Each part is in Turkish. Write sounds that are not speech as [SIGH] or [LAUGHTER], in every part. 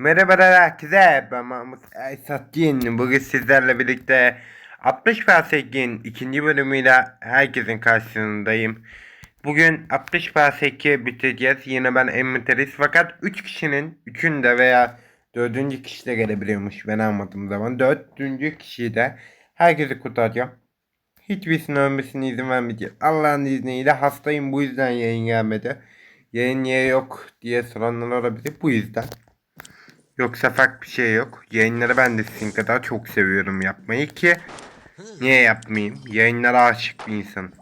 Merhabalar herkese ben Mahmut Esatgin Bugün sizlerle birlikte 60 Parsek'in ikinci bölümüyle herkesin karşısındayım. Bugün 60 Parsek'i bitireceğiz. Yine ben emmentalist fakat 3 kişinin 3'ünde veya 4. kişi de gelebiliyormuş. Ben almadığım zaman 4. kişiyi de herkesi kurtaracağım. Hiçbirisinin ölmesine izin vermeyeceğim. Allah'ın izniyle hastayım. Bu yüzden yayın gelmedi. Yayın niye yok diye soranlar olabilir. Bu yüzden Yoksa farklı bir şey yok. Yayınları ben de sizin kadar çok seviyorum yapmayı ki niye yapmayayım? Yayınlara aşık bir insanım.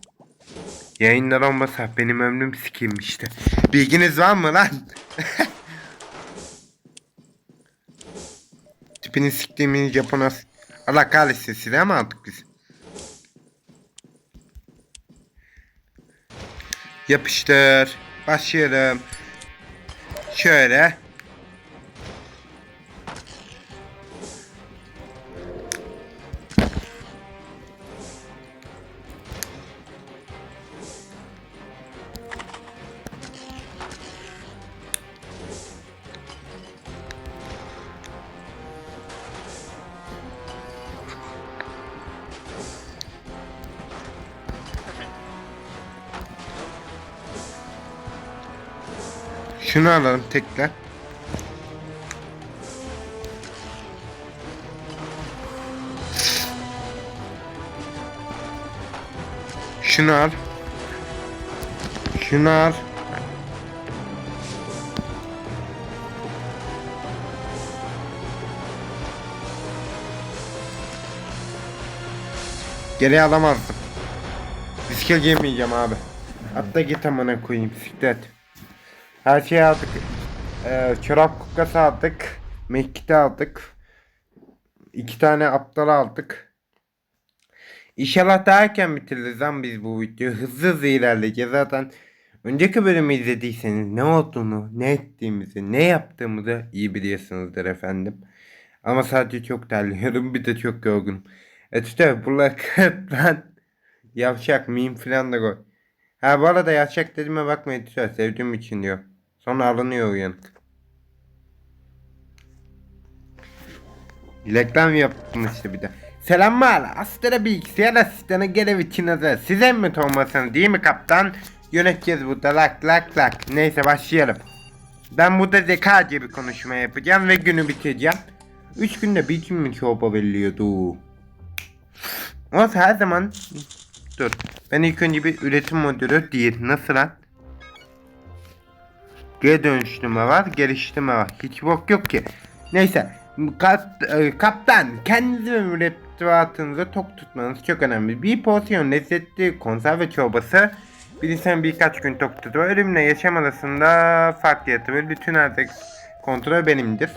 Yayınlar olmasa benim ömrüm sikilmişti. Bilginiz var mı lan? [LAUGHS] Tipini siktiğimin Japonas. Allah kahretsin size mi aldık biz? Yapıştır. Başlayalım. Şöyle. Şunu alalım tekrar. Şunu al. Şunu al. Geri alamazdım. Riske girmeyeceğim abi. Hatta git amına koyayım siklet. Her şeyi aldık. Ee, çorap kukkası aldık. Mekkite aldık. İki tane aptal aldık. İnşallah daha erken bitiririz lan biz bu videoyu. Hızlı hızlı ilerleyeceğiz zaten. Önceki bölümü izlediyseniz ne olduğunu, ne ettiğimizi, ne yaptığımızı iyi biliyorsunuzdur efendim. Ama sadece çok terliyorum bir de çok yorgunum. E işte bunlar [LAUGHS] lan. Yavşak meme falan da koy. Ha bu arada yavşak dediğime bakmayın lütfen sevdiğim için diyor. Sonra alınıyor uyanık. Reklam yaptım işte bir de. Selamlar. Astra bilgisayar asistanı görev için hazır. Size mi olmasın değil mi kaptan? Yöneteceğiz burada lak lak lak. Neyse başlayalım. Ben burada zekaca bir konuşma yapacağım ve günü bitireceğim. 3 günde bir gün mü çorba veriliyordu? Ama her zaman... Dur. Ben ilk önce bir üretim modülü değil. Nasıl lan? Geri dönüştürme var, geliştirme var. Hiç bok yok ki. Neyse. E, kaptan, kendinizi ve mürettebatınızı tok tutmanız çok önemli. Bir porsiyon lezzetli konserve çorbası bir insan birkaç gün tok tutar. Ölümle yaşam arasında fark yaratır. Bütün artık kontrol benimdir.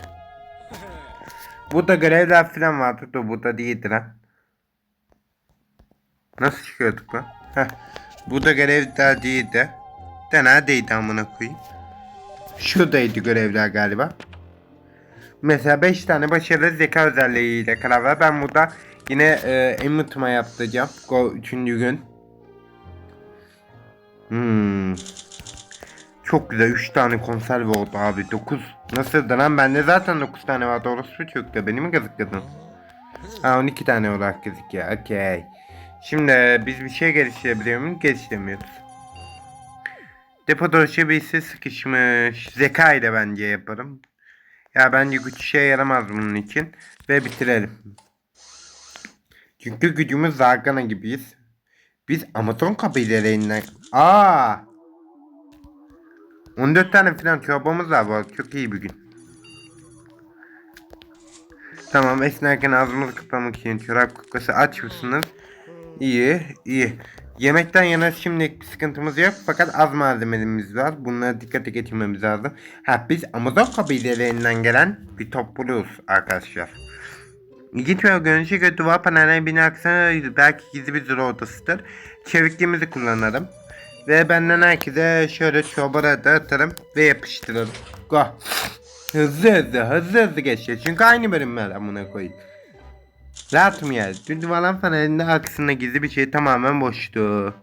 Burada görevler falan vardı da burada değildi lan. Nasıl çıkıyorduk lan? Heh. Burada görevler değildi. De neredeydi amına koyayım? Şuradaydı görevler galiba. Mesela 5 tane başarılı zeka özelliğiyle karar ver. Ben burada yine e, emutma yaptıracağım. Go 3. gün. Hmm. Çok güzel 3 tane konserve oldu abi 9. Nasıldı lan bende zaten 9 tane vardı orası da beni mi gazıkladın? Ha 12 tane olarak gözüküyor okey. Şimdi biz bir şey geliştirebiliyor muyuz? Geliştiremiyoruz. Depo dolaşıyor birisi sıkışmış. Zeka ile bence yaparım. Ya bence güç işe yaramaz bunun için. Ve bitirelim. Çünkü gücümüz Zargana gibiyiz. Biz Amazon kabilelerinden... Aa! 14 tane falan çorbamız var bu. Çok iyi bir gün. Tamam esnerken ağzımızı kapamak için çorap kukkası aç mısınız? İyi iyi. Yemekten yana bir sıkıntımız yok fakat az malzememiz var. Bunlara dikkate getirmemiz lazım. Ha biz Amazon kabilelerinden gelen bir topluluğuz arkadaşlar. İlginç ve görünüşe göre duvar panellerinin bina aksana belki gizli bir zor odasıdır. Çevikliğimizi kullanalım. Ve benden herkese şöyle çorbaları dağıtalım ve yapıştıralım. Go. Hızlı hızlı hızlı hızlı geçiyor. Çünkü aynı bölümler amına koyayım. Rahat mı yer? Dün duvarlan panelinde arkasında gizli bir şey tamamen boştu.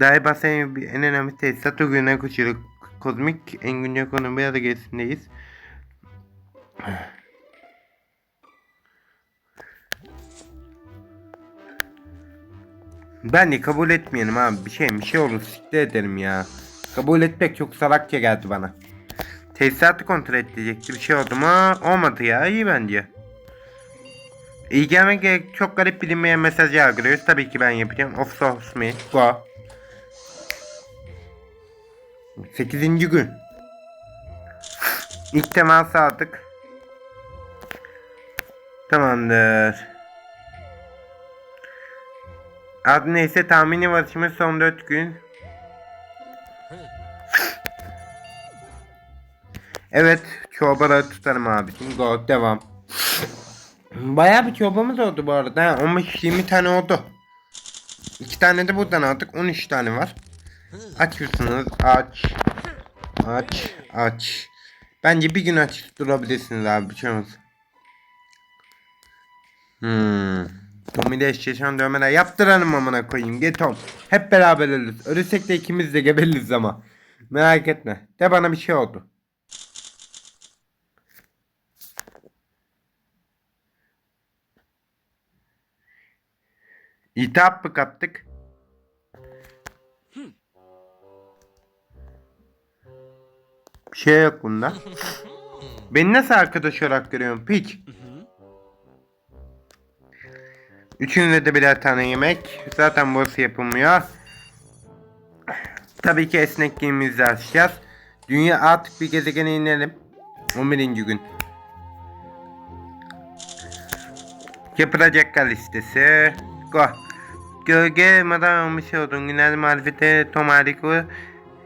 Dahi basen en önemli tesisat o güne koşuyor. Kozmik en güncel arada gezisindeyiz. Ben de kabul etmeyelim abi. Bir şey bir şey olur siktir ederim ya. Kabul etmek çok salakça geldi bana. Tesisatı kontrol edecekti. Bir şey oldu mu? Olmadı ya. iyi bence. Gelmek gerek. Çok garip bilinmeyen mesaj yargılıyoruz. Tabii ki ben yapacağım. Of source me. Go. 8. gün. İlk teması aldık. Tamamdır. Adı neyse tahmini varışımız son 4 gün. Evet, çorbaları tutarım abicim. Go, devam. Bayağı bir çorbamız oldu bu arada. ha, 15-20 tane oldu. 2 tane de buradan aldık. 13 tane var. Açıyorsunuz. Aç. Aç. Aç. Bence bir gün aç durabilirsiniz abi. Bir şey olmaz. Hmm. Tom ile eşleşen dövmeler yaptıralım amına koyayım. Get Tom. Hep beraber ölürüz. Ölürsek de ikimiz de geberiz ama. Merak etme. De bana bir şey oldu. İtap mı kaptık? Bir şey yok bunda. [LAUGHS] Beni nasıl arkadaş olarak görüyorsun piç? Üçünüze de birer tane yemek. Zaten burası yapılmıyor. Tabii ki esnekliğimizi açacağız. Dünya artık bir gezegene inelim. 11. gün. Yapılacaklar listesi. Go. Gölge madan olmuş olduğun günler marifete Tom Hariko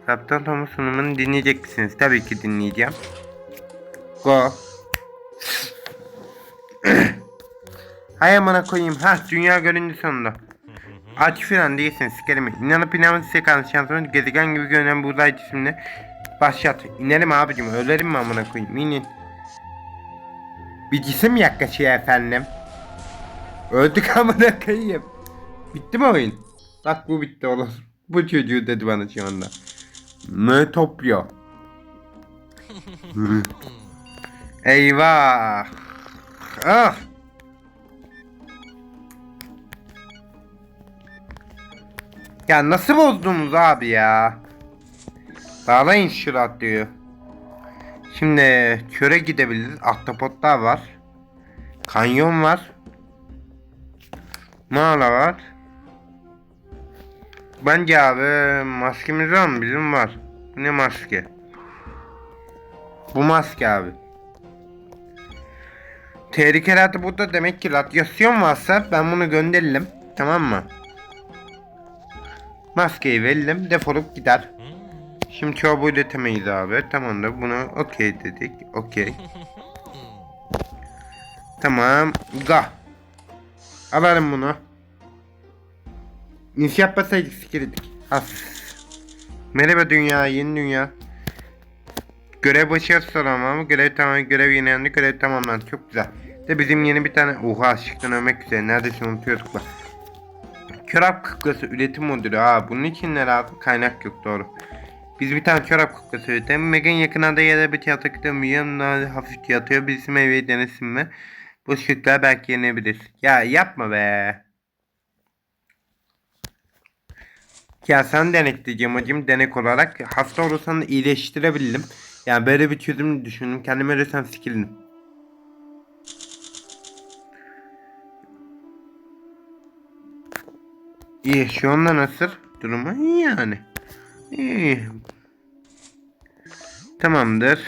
Kaptan Tom'un sunumunu dinleyecek misiniz? Tabii ki dinleyeceğim. Go. [CLEARS THROAT] Hay amına koyayım. Ha dünya göründü sonunda. Aç filan değilsin sikerim. İnanıp inanmak size kalmış şansımız gezegen gibi görünen buğday cisimle başlat. İnelim abicim ölerim mi amına koyayım inin. Bir cisim yaklaşıyor efendim. Öldük amına koyayım. Bitti mi oyun? Bak bu bitti oğlum. [LAUGHS] Bu çocuğu dedi bana şu anda. Metopya. Eyvah. Ah. Ya nasıl bozdunuz abi ya? Bağlayın şu radyoyu. Şimdi köre gidebiliriz. Ahtapotlar var. Kanyon var. Mağara var. Bence abi maskemiz var mı? Bizim var. Ne maske? Bu maske abi. Tehlikelerde burada demek ki radyasyon varsa ben bunu gönderirim. Tamam mı? Maskeyi verelim defolup gider. Şimdi çorba üretemeyiz abi. Tamam da bunu okey dedik. Okey. [LAUGHS] Tamam. Ga. Alalım bunu. İş yapmasaydık sikirdik. Has. Merhaba dünya, yeni dünya. Görev başarısı tamamı. Görev tamam, görev yenilendi, görev tamamlandı. Çok güzel. De bizim yeni bir tane oha aşıktan ölmek üzere. Neredeyse unutuyorduk bak. Çorap kuklası üretim modülü. Aa bunun için ne lazım? Kaynak yok doğru. Biz bir tane çorap kuklası üretelim. Megan yakınlarda yere bir tiyatro kitabı yanına hafif yatıyor. Bizim evi denesin mi? Bu şıklar belki yenebilir. Ya yapma be. Ya sen denetleyeceğim hacım denek olarak. Hasta olursan da iyileştirebilirim. Yani böyle bir çözüm düşündüm. Kendime ölürsem sikildim. İyi şu anda nasıl durumu? İyi yani. İyi. Tamamdır.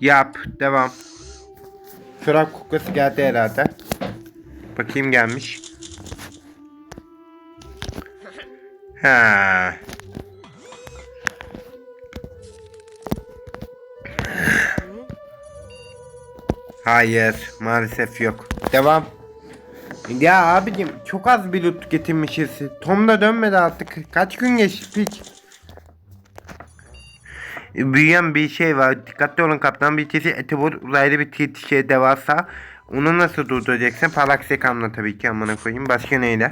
Yap. Devam. Çorap kuklası geldi herhalde. Bakayım gelmiş. Ha. Hayır, maalesef yok. Devam. Ya abicim çok az bir loot getirmişiz. Tom da dönmedi artık. Kaç gün geçti piç? Büyüyen bir şey var. Dikkatli olun kaptan. Bir çeşit eti vur. Uzaylı bir şey de varsa onu nasıl durduracaksın? Parlak sekamla tabii ki amına koyayım. Başka neyle?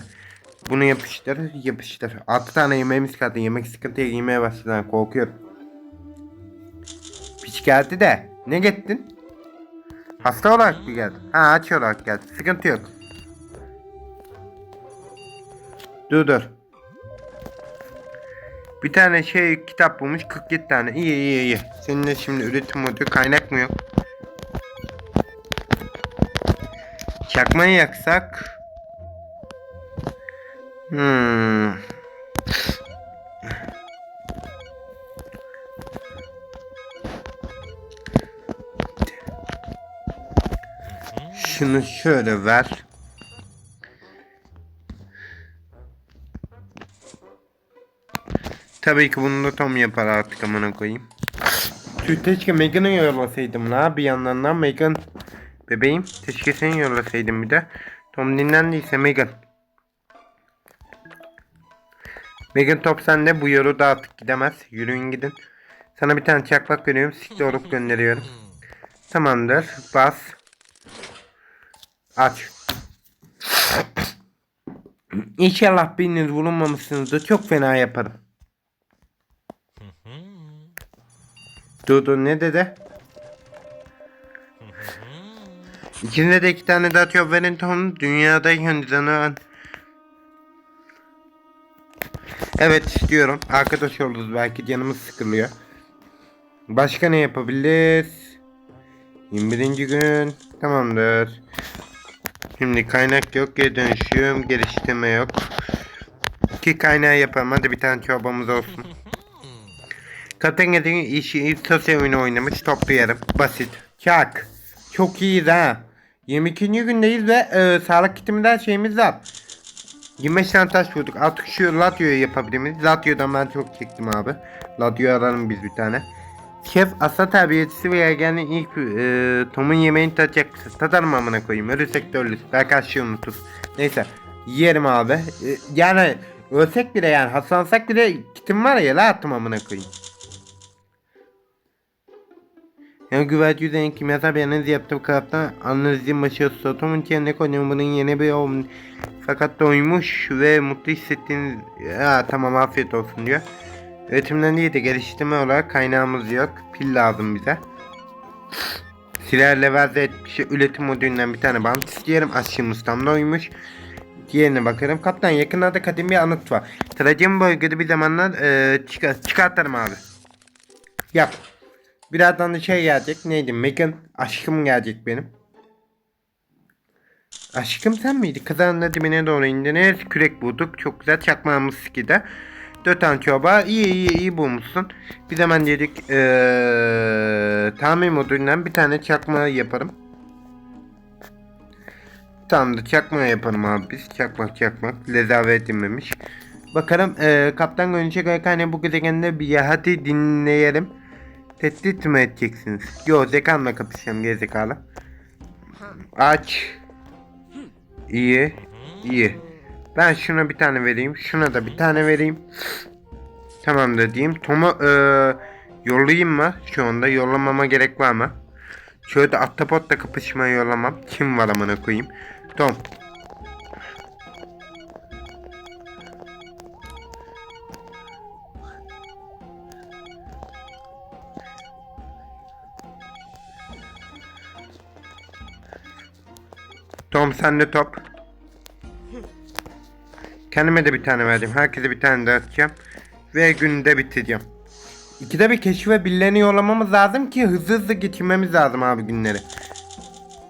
Bunu yapıştır, yapıştır. 6 tane yemeğimiz kaldı. Yemek sıkıntıya giymeye başladı. Korkuyorum. Piç geldi de. Ne gittin? Hasta olarak mı geldi? Ha aç olarak geldi. Sıkıntı yok. Dur dur. Bir tane şey kitap bulmuş 47 tane. İyi iyi iyi. Seninle şimdi üretim modu kaynak mı yok? Çakmayı yaksak. Hmm. Şunu şöyle ver. Tabii ki bunu da Tom yapar artık amına koyayım. Keşke Megan'ı yollasaydım la bir yandan da Megan bebeğim keşke seni yollasaydım bir de. Tom dinlendiyse Megan. Megan top sende bu yoru da artık gidemez. Yürüyün gidin. Sana bir tane çakmak veriyorum. Sikte olup gönderiyorum. Tamamdır. Bas. Aç. İnşallah biriniz bulunmamışsınızdır. Çok fena yaparım. Dur ne dedi? İçinde de iki tane daha verin Tom. Dünyadayken canı Evet diyorum. Arkadaş oluruz belki canımız sıkılıyor. Başka ne yapabiliriz? 21. gün. Tamamdır. Şimdi kaynak yok. Geri dönüşüm. Geliştirme yok. Ki kaynağı yapalım. Hadi bir tane çorbamız olsun. [LAUGHS] Kaptan Gedin işi sosyal oyunu oynamış. Toplayalım. Basit. Çak. Çok iyiyiz ha. 22. gündeyiz ve e, sağlık kitiminden şeyimiz var. 25 tane taş bulduk. Artık şu Latio'yu yapabilir miyiz? Latio'dan ben çok çektim abi. Latio aralım biz bir tane. Şef asa terbiyecisi veya yani ilk e, Tom'un yemeğini tadacak mısın? Tadarım amına koyayım. Ölürsek de ölürüz. Belki aşığı unuturuz. Neyse. Yerim abi. E, yani ölsek bile yani hastalansak bile kitim var ya la attım amına koyayım. Yani güvercin üzerine kimyasal bir analiz yaptım kaptan analizin başı sotumun kendine koydum bunun yeni bir olm fakat doymuş ve mutlu hissettiğiniz ya tamam afiyet olsun diyor. Üretimden değil de geliştirme olarak kaynağımız yok. Pil lazım bize. Silerle verze etmiş üretim modülünden bir tane bant isteyelim. Aşçımız tam doymuş. Diğerine bakalım. Kaptan yakınlarda kadim bir anıt var. Trajim bölgede bir zamanlar e, çıkar, çıkartırım abi. Yap. Birazdan da şey gelecek. Neydi? Megan aşkım gelecek benim. Aşkım sen miydi? Kazanın dibine doğru indiniz. Kürek bulduk. Çok güzel çakmağımız skide. Dört tane. İyi iyi iyi bulmuşsun. Bir zaman dedik ee, tamir modülünden bir tane çakma yaparım. Tamam da çakma yaparım abi biz. Çakmak çakmak. Lezave edilmemiş. Bakalım ee, kaptan göre hani bu gezegende bir ya hadi dinleyelim. Tehdit mi edeceksiniz? Yo zekanla kapışacağım gerizekalı. Aç. İyi. iyi. Ben şuna bir tane vereyim. Şuna da bir tane vereyim. Tamam da diyeyim. Tom'u ee, yollayayım mı? Şu anda yollamama gerek var mı? Şöyle de Ahtapot'la kapışmaya yollamam. Kim var amına koyayım? Tom. Tom sen de top. Kendime de bir tane verdim. Herkese bir tane dağıtacağım. Ve günü de bitireceğim. İkide bir keşfe birilerini yollamamız lazım ki hızlı hızlı geçirmemiz lazım abi günleri.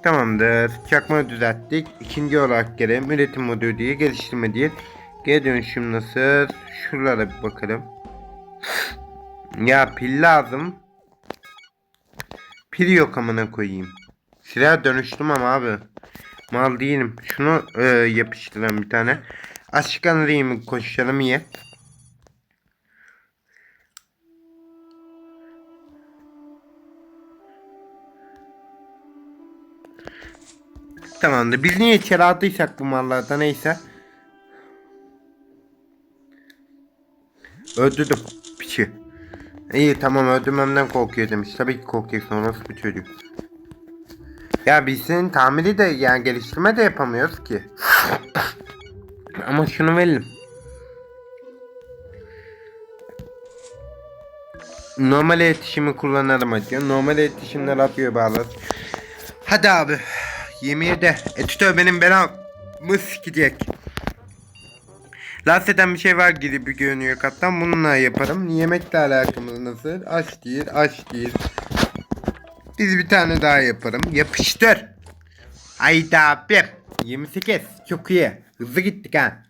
Tamamdır. Çakmayı düzelttik. İkinci olarak gelelim. Üretim modu diye geliştirme diye. Geri dönüşüm nasıl? Şuralara bir bakalım. Ya pil lazım. Pil yok amına koyayım. Silah dönüştüm ama abi. Mal değilim. Şunu e, yapıştıran bir tane. Açık anlayayım koşalım iyi. Tamamdır. Biz niye içeri aldıysak bu mallarda neyse. Öldürdüm. Piçi. İyi tamam öldürmemden korkuyor demiş. Tabii ki korkuyorsun orası bu çocuk. Ya biz senin tamiri de yani geliştirme de yapamıyoruz ki. Ama şunu verelim. Normal iletişimi kullanırım diyor. Normal iletişimle radyoya bağlar. Hadi abi. Yemeğe de. Editör benim belamı sikecek. Lastiğden bir şey var gibi görünüyor kaptan. Bununla yaparım. Yemekle alakamız nasıl? Aç değil, aç değil. Biz bir tane daha yaparım. Yapıştır. Haydi abi. 28. Çok iyi. Hızlı gittik ha.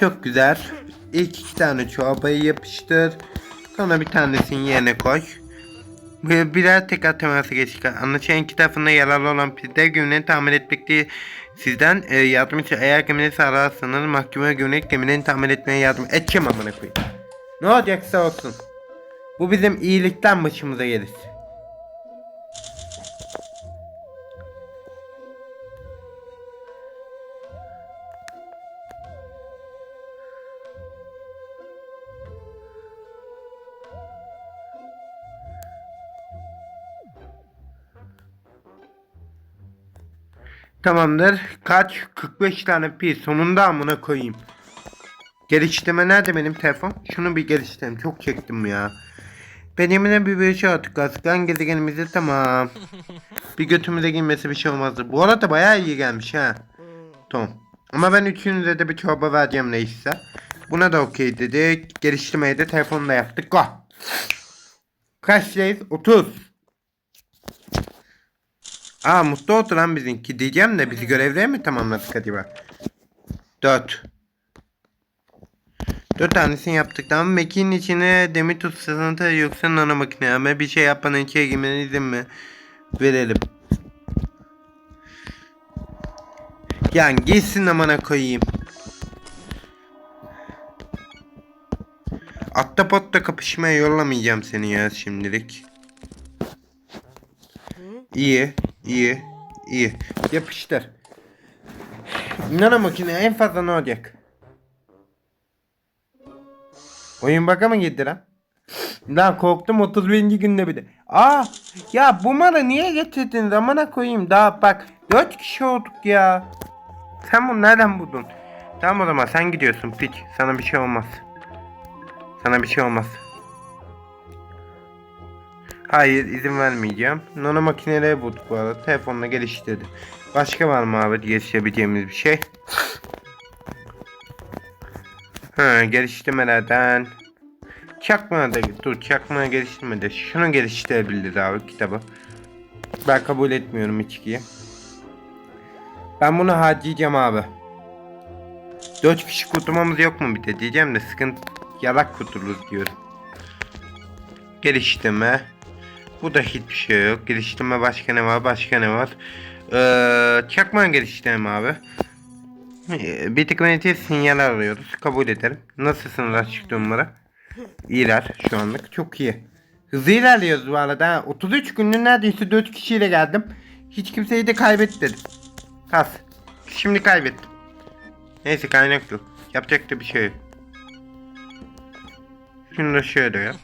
Çok güzel. İlk iki tane çorbayı yapıştır. Sonra bir tanesini yerine koy. Birer tekrar teması geçtik. Anlaşılan iki tarafında yararlı olan pide gömleğini tamir etmekte sizden e, yardım için eğer gömleği sağlarsanız mahkeme gömlek gömleğini tamir etmeye yardım edeceğim amına koyayım. Ne olacaksa olsun. Bu bizim iyilikten başımıza gelir. Tamamdır. Kaç? 45 tane pi. Sonunda amına koyayım. Geliştirme nerede benim telefon? Şunu bir geliştireyim. Çok çektim ya. Benimle bir şey attık. Aslan gezegenimizde tamam. [LAUGHS] bir götümüze girmesi bir şey olmazdı. Bu arada bayağı iyi gelmiş ha. Tamam. Ama ben üçünüze de bir çorba vereceğim neyse. Buna da okey dedik. Geliştirmeyi de telefonla yaptık. Go. Kaçtayız? 30. Aa mutlu oldu lan bizimki diyeceğim de bizi görevleri mi tamamladık acaba? 4. 4 tanesini yaptık tamam Mekiğin içine demir tut sızıntı yoksa nano makine ama bir şey yapmanın içeri girmene izin mi? Verelim. Yani gitsin amana koyayım. Atta kapışmaya yollamayacağım seni ya şimdilik. İyi, iyi, iyi. Yapıştır. Nano makine en fazla ne olacak? Oyun baka mı girdi lan? Lan korktum 31. günde bir de. Aa ya bu malı niye getirdin zamana koyayım daha bak 4 kişi olduk ya. Sen bunu nereden buldun? Tamam o zaman sen gidiyorsun piç sana bir şey olmaz. Sana bir şey olmaz. Hayır izin vermeyeceğim. Nano makineleri bulduk bu arada. Telefonla geliştirdi. Başka var mı abi geliştirebileceğimiz bir şey? Ha geliştirmelerden. Çakma da dur çakma geliştirmede. Şunu geliştirebiliriz abi kitabı. Ben kabul etmiyorum içkiyi. Ben bunu harcayacağım abi. 4 kişi kurtulmamız yok mu bir de diyeceğim de sıkıntı yalak kurtuluruz diyorum. Geliştirme. Bu da hiçbir şey yok. Geliştirme başka ne var? Başka ne var? Ee, çakma geliştirme abi. Ee, Bir tık yönetici sinyal arıyoruz. Kabul ederim. Nasılsınız açık durumlara? İyiler şu anlık. Çok iyi. Hızlı ilerliyoruz bu arada. ha. 33 günün neredeyse 4 kişiyle geldim. Hiç kimseyi de kaybetmedim. Has. Şimdi kaybettim. Neyse kaynak yok. Yapacak da bir şey yok. Şunu da şöyle yap.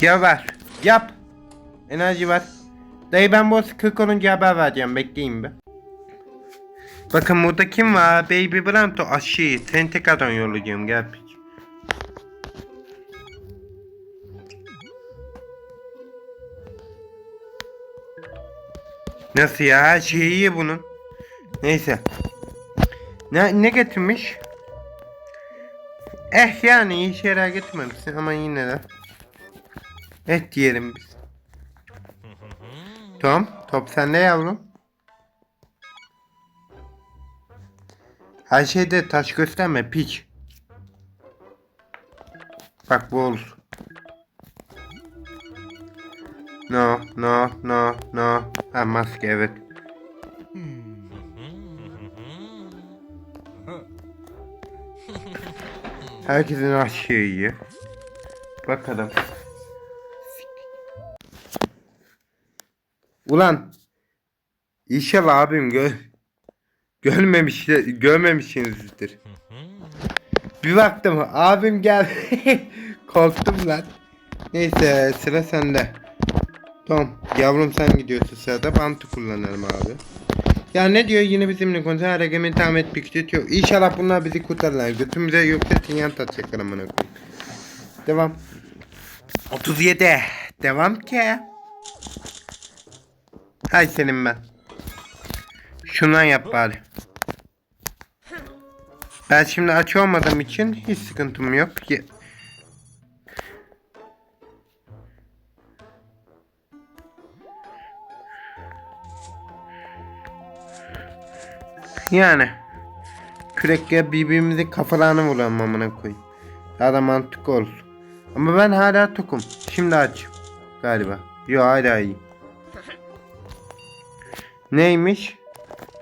Ya ver. Yap. Enerji var. Dayı ben bu 40 olunca haber vereceğim. Bekleyin bir. Bakın burada kim var? Baby Branto aşı. Seni tekrardan yollayacağım. Gel. Nasıl ya? Her şeyi iyi bunun. Neyse. Ne, ne getirmiş? Eh yani iyi şeyler getirmemişsin ama yine de. Et diyelim biz. Tom, top sende yavrum. Her şeyde taş gösterme piç. Bak bu olur. No, no, no, no. Ha maske evet. Herkesin aşığı iyi. Bakalım. Ulan. İnşallah abim gör görmemiş görmemişsinizdir. Bir baktım abim gel. [LAUGHS] Korktum lan. Neyse sıra sende. Tamam yavrum sen gidiyorsun sırada bantı kullanalım abi. Ya ne diyor yine bizimle konuşan harekemi tamam et bir küçük yok. İnşallah bunlar bizi kurtarırlar. Götümüze yoksa sinyal tatacaklar amına koyayım. Devam. 37. Devam ki. Hay senin ben. Şundan yap bari. Ben şimdi aç olmadığım için hiç sıkıntım yok. Ye- Yani kürekle birbirimizin kafalarını vuralım amına koyayım. Daha da mantıklı olsun. Ama ben hala tokum. Şimdi aç. Galiba. Yo hala iyi. Neymiş?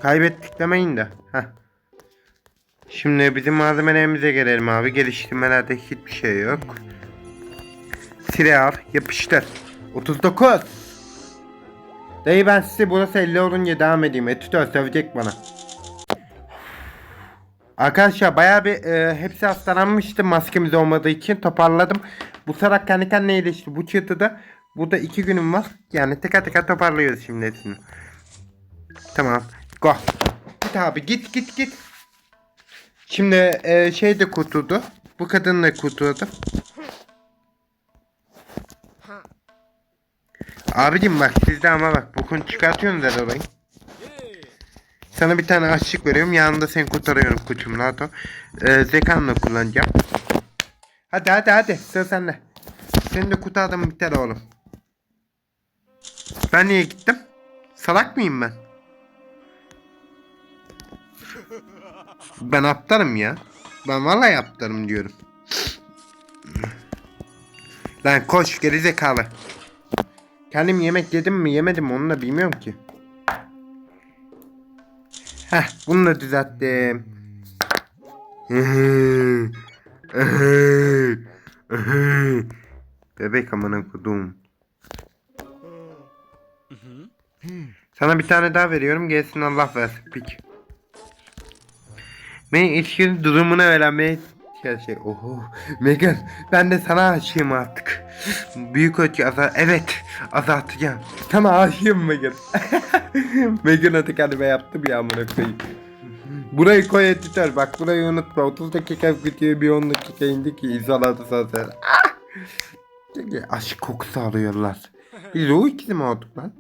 Kaybettik demeyin de. Heh. Şimdi bizim malzemelerimize gelelim abi. Geliştirmelerde hiçbir şey yok. Silah yapıştır. 39. Dayı ben size burası 50 olunca devam edeyim. Etütör sövecek bana. Arkadaşlar bayağı bir e, hepsi hastalanmıştı maskemiz olmadığı için toparladım. Bu sarak kendi kendine iyileşti. Bu çatıda burada iki günüm var. Yani teker teker toparlıyoruz şimdi hepsini. Tamam. Go. Git abi git git git. Şimdi e, şey de kurtuldu. Bu kadın da kurtuldu. Abicim bak sizde ama bak bokunu çıkartıyorsunuz her olayı. Sana bir tane aşık veriyorum. Yanında seni kurtarıyorum koçum ol. Ee, zekanla kullanacağım. Hadi hadi hadi. Sıra sende. Seni de kurtardım biter oğlum. Ben niye gittim? Salak mıyım ben? Ben aptalım ya. Ben vallahi aptalım diyorum. Lan koş gerizekalı. Kendim yemek yedim mi yemedim mi onu da bilmiyorum ki. Heh bunu da düzelttim. Bebek amına kodum. Sana bir tane daha veriyorum. Gelsin Allah versin. Pik. Benim ilişkinin durumunu öğrenmeye şey oho. Megan ben de sana aşığım artık. Büyük ölçü azalt evet azaltacağım. Sana aşığım Megan. [LAUGHS] Megan adı kendime yaptım ya amına koyayım. Burayı koy editör bak burayı unutma. 30 dakika video bir 10 dakika indi ki izaladı zaten. Ah! Aşk kokusu alıyorlar. Biz o ikisi mi olduk lan?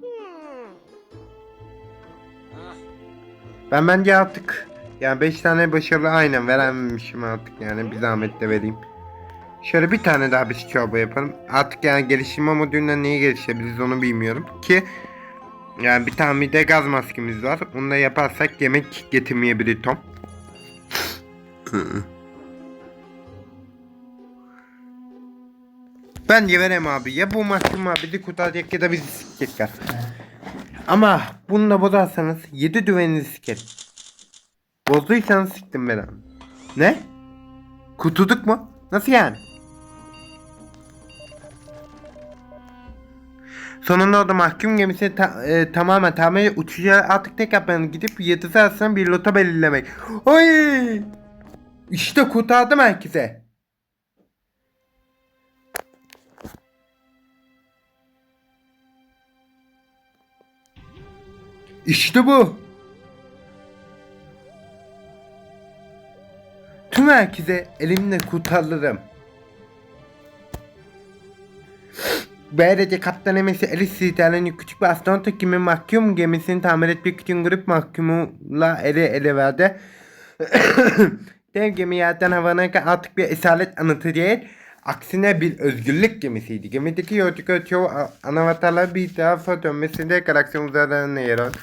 Ben bence artık yani 5 tane başarılı aynen verememişim artık yani bir zahmet de vereyim. Şöyle bir tane daha bir çorba yapalım. Artık yani geliştirme modülünden neyi geliştirebiliriz onu bilmiyorum. Ki yani bir tane bir de gaz maskemiz var. Onu da yaparsak yemek getirmeyebilir Tom. [LAUGHS] Bence verem abi. Ya bu mahkum abi bizi kurtaracak ya da bizi sikecekler. Ama bunu da bozarsanız 7 düveninizi sikerim. Bozduysanız siktim ben. Ne? Kurtulduk mu? Nasıl yani? Sonunda da mahkum gemisi ta- e, tamamen tamamen uçacağı artık tek yapmanın gidip yıldızı arasında bir lota belirlemek. Oy! İşte kurtardım herkese. İşte bu. Tüm herkese elimle kurtarırım. Böylece kaptan emesi Alice liderlerinin küçük bir astronot ekimi mahkum gemisini tamir etmek için grup mahkumuyla ele ele verdi. [COUGHS] Dev gemi yerden havalanırken artık bir esaret anıtı değil, aksine bir özgürlük gemisiydi. Gemideki yolcular çoğu anavatarlar bir tarafa dönmesinde galaksiyon uzaylarına yer aldı.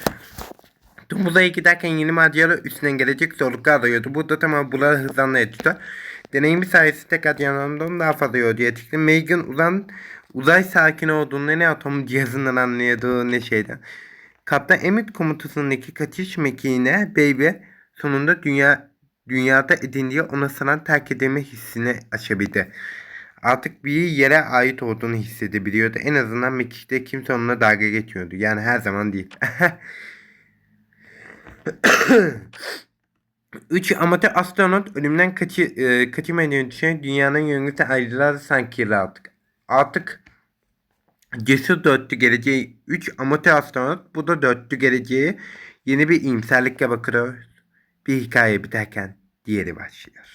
Tüm uzaya giderken yeni macera üstünden gelecek zorluklar arıyordu. Burada tamam bunları hızlanla yetişti. Deneyimi sayesinde tekrar yanından daha fazla yolcu yetişti. Megan uzan uzay sakini olduğunu ne atom cihazından anlıyordu ne şeyden. Kaptan Emmett komutasındaki kaçış mekiğine Baby sonunda dünya dünyada edindiği ona sanan terk edilme hissini aşabildi. Artık bir yere ait olduğunu hissedebiliyordu. En azından mekikte kimse onunla dalga geçmiyordu. Yani her zaman değil. [LAUGHS] [COUGHS] 3 amatör astronot ölümden kaçı, e, kaçırmayı düşünen dünyanın yönetimine ayrılar sanki artık. Artık cesur dörtlü geleceği 3 amatör astronot bu da dörtlü geleceği yeni bir iyimserlikle bakıyor. Bir hikaye biterken diğeri başlıyor.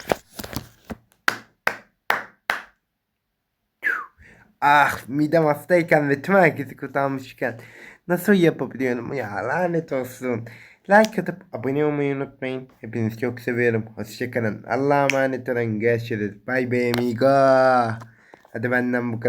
Ah midem hastayken ve tüm herkesi kurtarmışken nasıl yapabiliyorum ya lanet olsun. Like atıp abone olmayı unutmayın. Hepinizi çok seviyorum. Hoşçakalın. Allah'a emanet olun. Görüşürüz. Bye bye amigo. Hadi benden bu kadar.